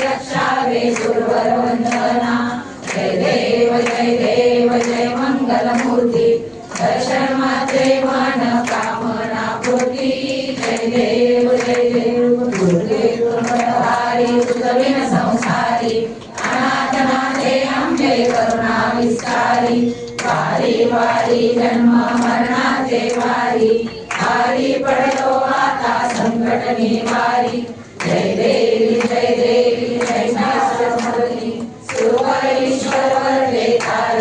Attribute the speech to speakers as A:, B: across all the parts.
A: रक्षावे सुरवर वंदना जय देव जय देव, जय मंगल मूर्ती दर्शन मात्रे मन कामना पूर्ती जय देव जय देव दुर्गे दुर्गहारी सुतविन संसारी। अनाथनाथे आमचे करुणा विस्तारी वारी वारी, जन्म मरणाचे वारी। हारी पडलो आता संकट निवारी। जय देवी जय देवी।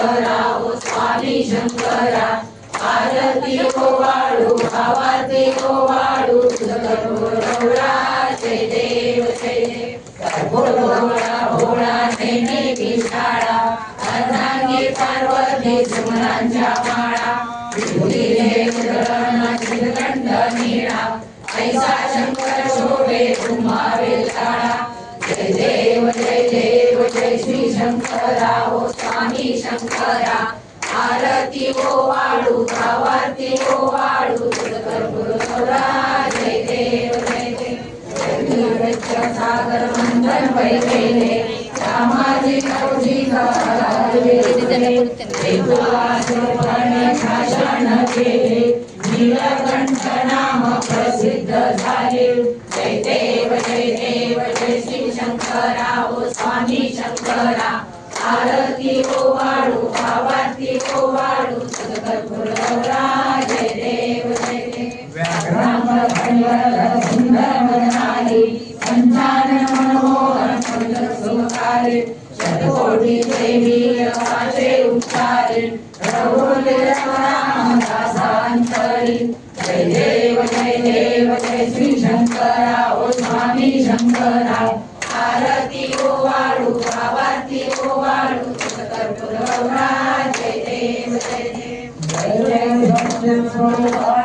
A: शंकरा ओ स्वामी शंकरा. आरती ओ वाळू भावाती ओ वाळू. तुझा जय देव जय देव भोळा भोळा नेने विशाळा. अर्धांगी पार्वती सुमनांच्या माळा. विभूतीने उदरण चिरकंठ निळा. ऐसा शंकर शोभे तुम्हावे काळा जय देव जय देव. जय श्री शंकरा ओ स्वामी शंकरा. आरती ओ वाळू आवारती ओ वाळू. तुझकर जय देव जय देव. सागर मंदन वैकेले सामाजिक शासन केले नीलकंठ नाम प्रसिद्ध झाले. जय देव जय देव जय श्री शंकरा ओ चरणा आरती ओवाळू भावाती ओवाळू सदगुरु राजे देव वाळू भावारती ओ वाळू कर्पूर जय देव जय देव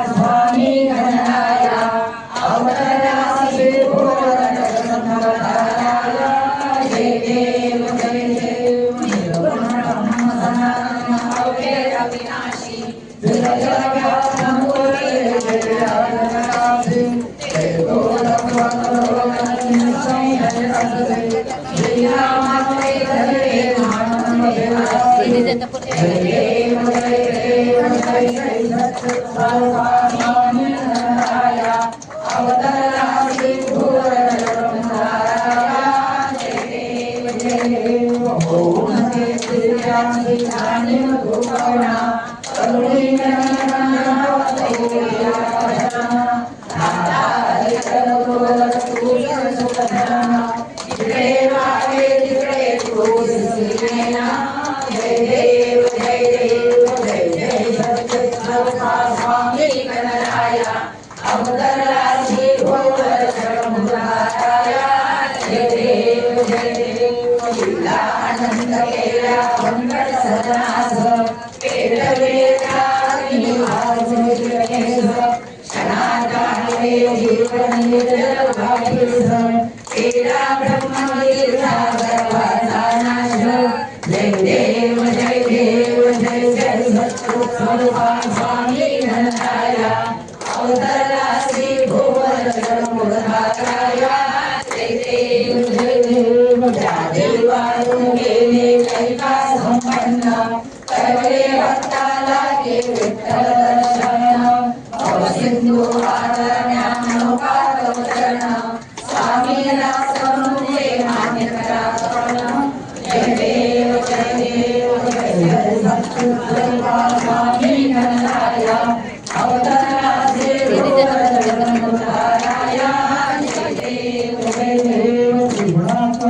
A: श्रीराम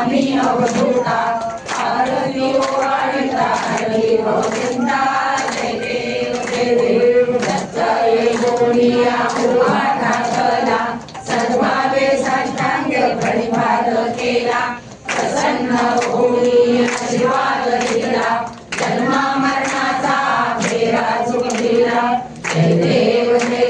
A: ओ स्वामी अवधूता आरती वाढता हरी गोविंदा जय देव जय देव। दत्त ये गोडिया उभा टाकला सद्भावे साष्टांग प्रणिपात केला। प्रसन्न होई आशीर्वाद दिला। जन्मा मरणाचा फेरा चुकविला जय देव जय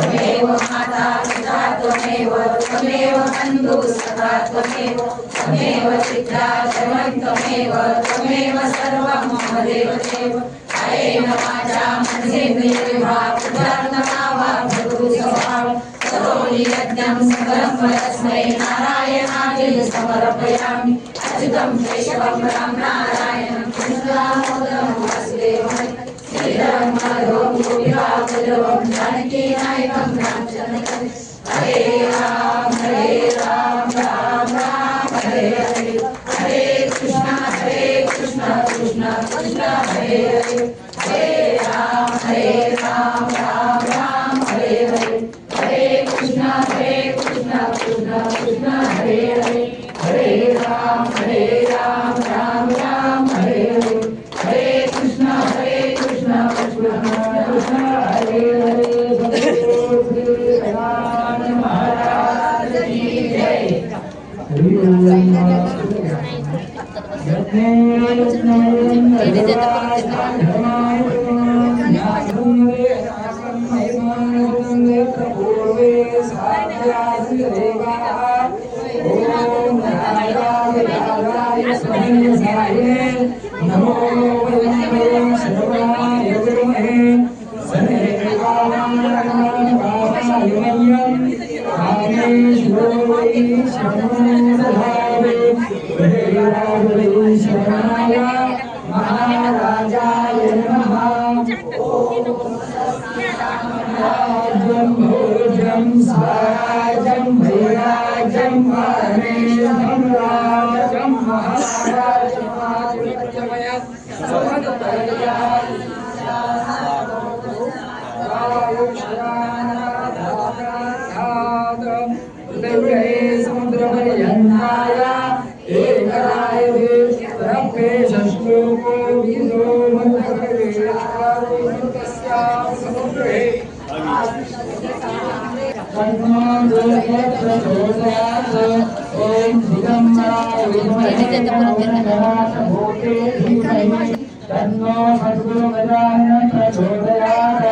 A: त्वमेव माता पिता, त्वमेव त्वमेव बन्धु सखा, त्वमेव त्वमेव चित्रा जगन्, त्वमेव त्वमेव सर्वं मम देव देव अयेन वाचा मनसेन्द्रियैर्वा कृतार्थमा वा भवतु स्वभाव। करोमि यज्ञं सकलं परस्मै नारायणाय समर्पयामि। अच्युतं केशवं राम नारायणं कृष्णदामोदरं वासुदेवं श्रीधरं माधवं गोपिकावल्लभं जानकी नायकं रामचन्द्रं हरे राम हरे राम राम राम हरे हरे हरे कृष्ण हरे कृष्ण कृष्ण कृष्ण हरे हरे हरे राम हरे राम राम पूर्वे
B: ओम शरणाय महाराजाय नमः ॐ सत्यं भोजं स्वा ओम दिगंबराय विद्महे भूते धीमहि तन्नो सद्गुरु गजानन प्रचोदयात्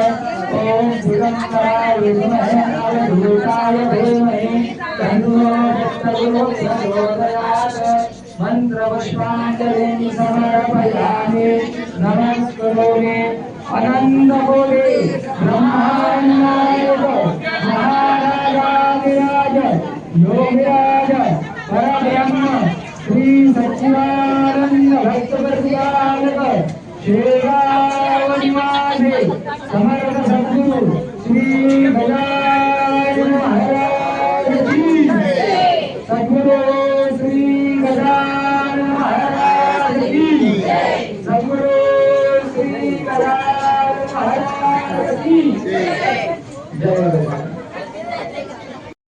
B: ओम दिगंबराय विद्महे अवधूताय धीमहि तन्नो भक्तगुरु प्रचोदयात् मन्त्रपुष्पाञ्जलिं समर्पयामि ब्रह्माण्डाय महाराजाधिराज योगिराज परब्रह्म। श्री सच्चिदानंद भक्त समर्थ श्री